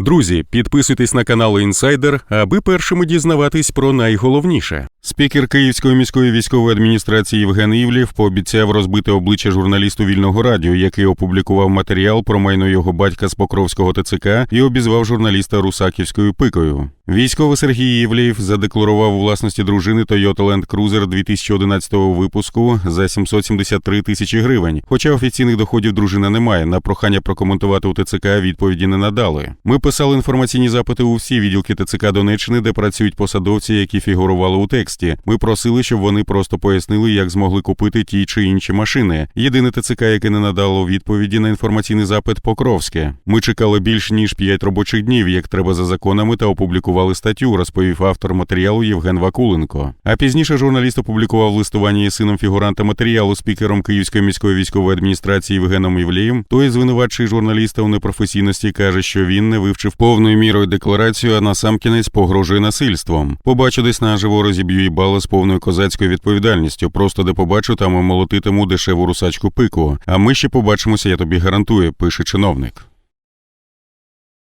Друзі, підписуйтесь на канал Інсайдер, аби першими дізнаватись про найголовніше. Спікер Київської міської військової адміністрації Євген Івлів пообіцяв розбити обличчя журналісту вільного радіо, який опублікував матеріал про майно його батька з Покровського ТЦК і обізвав журналіста Русаківською пикою. Військовий Сергій Івлів задекларував у власності дружини Toyota Land Cruiser 2011 випуску за 773 тисячі гривень. Хоча офіційних доходів дружина не має. На прохання прокоментувати у ТЦК відповіді не надали. Ми писали інформаційні запити у всі відділки ТЦК Донеччини, де працюють посадовці, які фігурували у тексті. Ми просили, щоб вони просто пояснили, як змогли купити ті чи інші машини. Єдине ТЦК, яке не надало відповіді на інформаційний запит Покровське. Ми чекали більш ніж 5 робочих днів, як треба за законами, та опублікували статтю, розповів автор матеріалу Євген Вакуленко. А пізніше журналіст опублікував листування із сином фігуранта матеріалу спікером Київської міської військової адміністрації Євгеном Євлеєм. Той звинувачує журналіста у непрофесійності, каже, що він не вивчив повною мірою декларацію, а насамкінець погрожує насильством. Побачу десь наживо розіб'ю їбало з повною козацькою відповідальністю. Просто де побачу, там і молотитиму дешеву русачку пику. А ми ще побачимося, я тобі гарантую, пише чиновник.